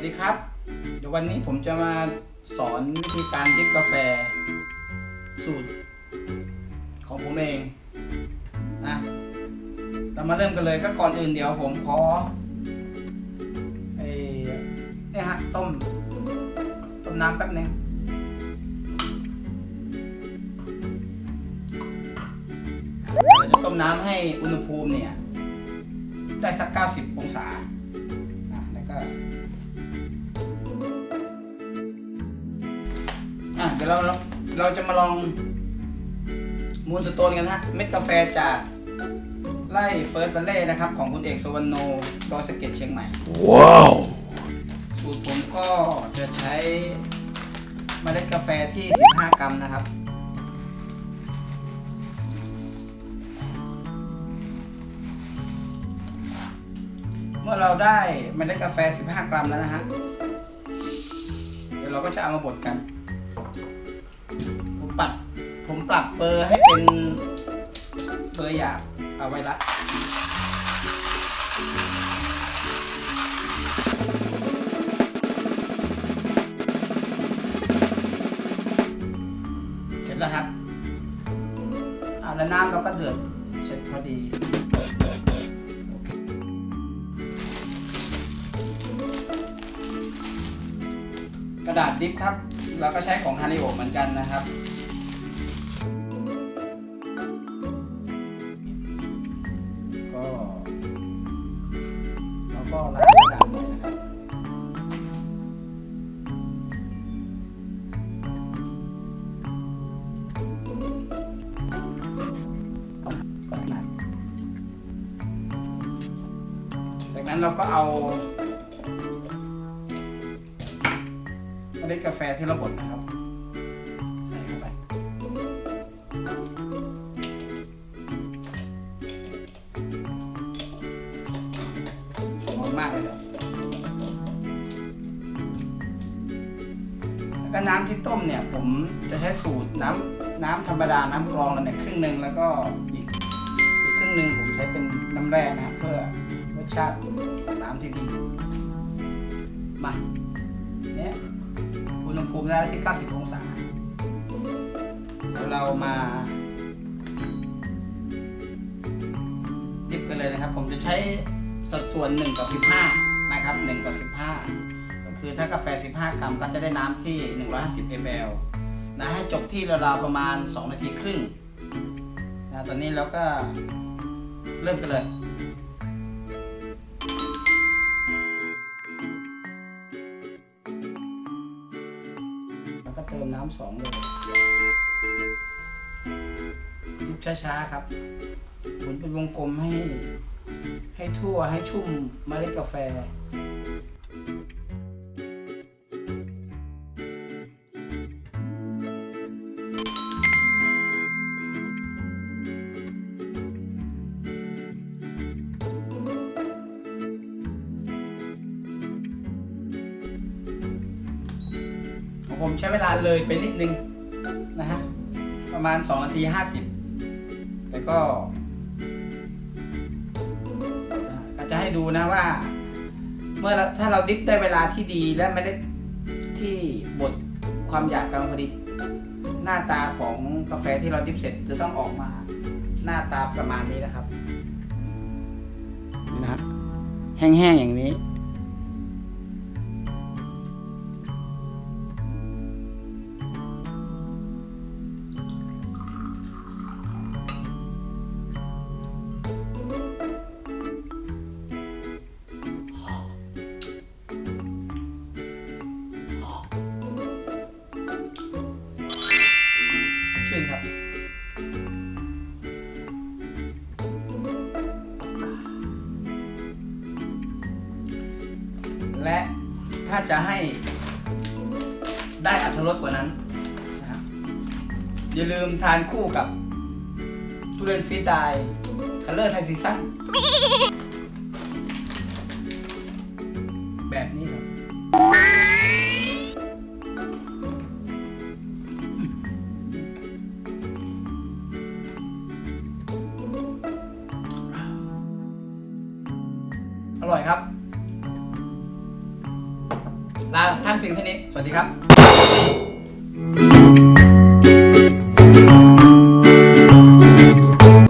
วัสดีครับ เดี๋ยววันนี้ผมจะมาสอนวิธีการดริฟกาแฟ สูตร ของผมเองนะเรามาเริ่มกันเลยก็ก่อนอื่นเดี๋ยวผมขอไอ้นี่ฮะต้ม ต้มน้ำแป๊บนึงเราจะต้มน้ำให้อุณหภูมิเนี่ย ได้สัก 90 องศาอะแล้วก็ อะเดี๋ยวเราเราจะมาลองมูลสโตนกันนะฮะ เม็ดกาแฟจากไล่เฟิร์สบัลเล่นะครับ ของคุณเอกสวรรณโนดอยสะเก็ตเชียงใหม่ Wow. สูตรผมก็จะใช้เมล็ดกาแฟที่ 15 กรัมนะครับ เมื่อเราได้เมล็ดกาแฟ 15 กรัมแล้วนะฮะ เดี๋ยวเราก็จะเอามาบดกัน ผมปรับผมปรับเบอร์ให้เป็นเบอร์หยาบเอาไว้ละเสร็จแล้วครับ เอาแล้วน้ำเราก็เดือดเสร็จพอดีกระดาษดิฟครับ เราก็ใช้ของฮาริโอเหมือนกันนะครับก็แล้วก็ล้างกระดาน่อยนะครับจากนั้นเราก็เอา เมล็ดกาแฟที่เราบดนะครับ ใส่เข้าไป หอมมากเลยแล้วก็น้ำที่ต้มเนี่ย ผมจะใช้สูตรน้ำน้ำธรรมดา น้ำกรองเนี่ยครึ่งหนึ่งแล้วก็อีกอีกครึ่งหนึ่งผมใช้เป็นน้ำแร่นะครับเพื่อรสชาติของน้ำที่ดีมาเนี่ย ภูมิได้ที่ 90 องศาเดี๋ยวเรามาดิบกันเลยนะครับ ผมจะใช้สัดส่วน 1 ต่อ 15 นะครับ 1 ต่อ 15 ก็คือถ้ากาแฟ 15 กรัมก็จะได้น้ำที่ 150 ml นะให้จบที่ราวๆประมาณ 2 นาทีครึ่งนะตอนนี้เราก็เริ่มกันเลย ก็เติมน้ำสองเลยยุบช้าๆครับหมุนเป็นวงกลมให้ ให้ทั่วให้ชุ่มเมล็ดกาแฟ ผมใช้เวลาเลยไปนิดนึงนะฮะประมาณ 2 นาที 50 แต่ก็อ่ก็จะให้ดูนะว่า เมื่อถ้าเราดิฟได้เวลาที่ดีและไม่ได้ที่บดความหยาบกำลังพอดีหน้าตาของกาแฟที่เราดิฟเสร็จจะต้องออกมาหน้าตาประมาณนี้นะครับนี่นะฮะแห้งๆอย่างนี้ และถ้าจะให้ได้อัตรสกว่านั้นนะครับอย่าลืมทานคู่กับทุเรียนฟีดไดคัลเลอร์ไทซีซั่นแบบนี้ครับอร่อยครับ ลาท่านเพียงเท่านี้ สวัสดีครับ